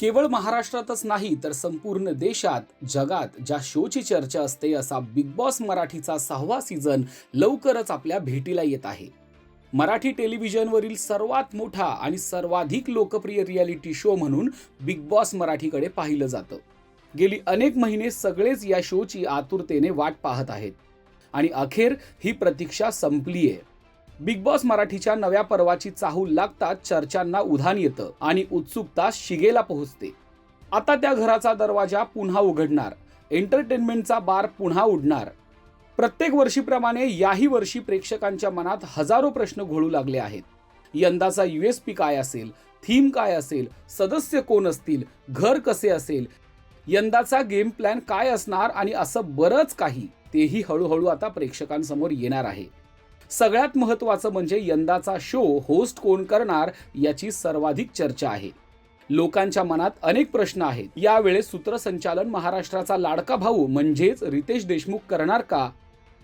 केवळ महाराष्ट्रातच नाही तर संपूर्ण देशात जगात ज्या शोची चर्चा असते असा बिग बॉस मराठीचा सहावा सीझन लवकरच आपल्या भेटीला येत आहे. मराठी टेलिव्हिजनवरील सर्वात मोठा आणि सर्वाधिक लोकप्रिय रियालिटी शो म्हणून बिग बॉस मराठीकडे पाहिलं जातं. गेली अनेक महिने सगळेच या शोची आतुरतेने वाट पाहत आहेत. आणि अखेर ही प्रतीक्षा संपली आहे बिग बॉस मराठीच्या नव्या पर्वाची चाहूल लागताच चर्चांना उधाण येतं आणि उत्सुकता शिगेला पोहोचते. आता त्या घराचा दरवाजा पुन्हा उघडणार. एंटरटेनमेंटचा बार पुन्हा उडणार. प्रत्येक वर्षीप्रमाणे याही वर्षी प्रेक्षकांच्या मनात हजारो प्रश्न घोळू लागले आहेत. यंदाचा युएसपी काय असेल? थीम काय असेल? सदस्य कोण असतील? घर कसे असेल? यंदाचा गेम प्लॅन काय असणार? आणि असं बरंच काही तेही हळूहळू आता प्रेक्षकांसमोर येणार आहे. सगळ्यात महत्त्वाचं म्हणजे यंदाचा शो होस्ट कोण करणार याची सर्वाधिक चर्चा आहे. लोकांच्या मनात अनेक प्रश्न आहेत. यावेळेस सूत्रसंचालन महाराष्ट्राचा लाडका भाऊ म्हणजेच रितेश देशमुख करणार का?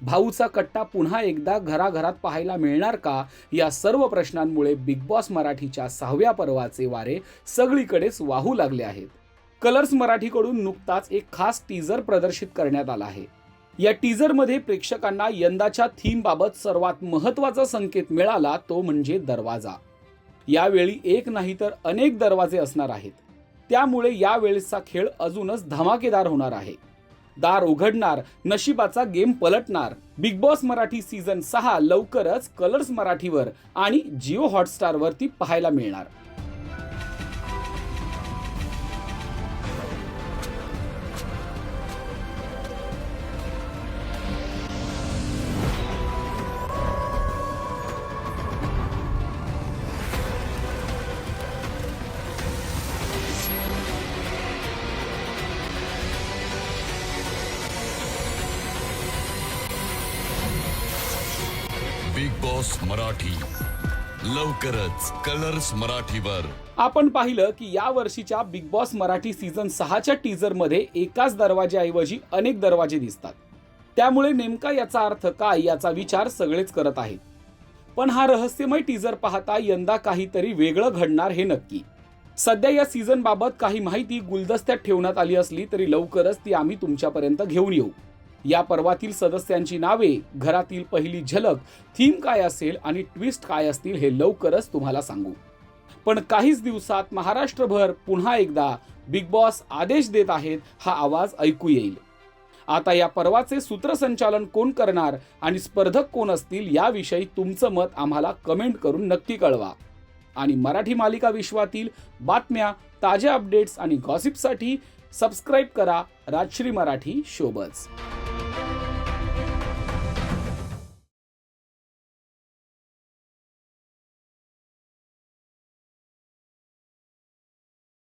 भाऊचा कट्टा पुन्हा एकदा घराघरात पाहायला मिळणार का? या सर्व प्रश्नांमुळे बिग बॉस मराठीच्या सहाव्या पर्वाचे वारे सगळीकडेच वाहू लागले आहेत. कलर्स मराठीकडून नुकताच एक खास टीजर प्रदर्शित करण्यात आला आहे. या टीझरमध्ये प्रेक्षकांना यंदाच्या थीमबाबत सर्वात महत्त्वाचा संकेत मिळाला तो म्हणजे दरवाजा. यावेळी एक नाही तर अनेक दरवाजे असणार आहेत. त्यामुळे यावेळेसचा खेळ अजूनच धमाकेदार होणार आहे. दार उघडणार नशिबाचा गेम पलटणार बिग बॉस मराठी सीझन सहा लवकरच कलर्स मराठीवर आणि जिओ हॉटस्टारवरती पाहायला मिळणार. Bigg Boss Marathi. लवकरच कलर्स मराठीवर. आपण पाहिलं की या वर्षीच्या बिग बॉस मराठी सीझन सहाच्या टीजरमध्ये एकाच दरवाज्याऐवजी अनेक दरवाजे दिसतात. त्यामुळे नेमका याचा अर्थ काय याचा विचार सगळेच करत आहेत. पण हा रहस्यमय टीजर पाहता यंदा काहीतरी वेगळं घडणार हे नक्की. सध्या या सीझन बाबत काही माहिती गुलदस्त्यात ठेवण्यात आली असली तरी लवकरच ती आम्ही तुमच्यापर्यंत घेऊन येऊ. या पर्वातील सदस्यांची नावे घरातील पहिली झलक थीम काय असेल आणि ट्विस्ट काय असतील हे लवकरच तुम्हाला सांगू. पण काहीच दिवसात महाराष्ट्रभर पुन्हा एकदा बिग बॉस आदेश देत आहेत हा आवाज ऐकू येईल. आता या पर्वाचे सूत्रसंचालन कोण करणार आणि स्पर्धक कोण असतील याविषयी तुमचं मत आम्हाला कमेंट करून नक्की कळवा. आणि मराठी मालिका विश्वातील बातम्या ताज्या अपडेट्स आणि गॉसिपसाठी सबस्क्राईब करा राजश्री मराठी शोबज.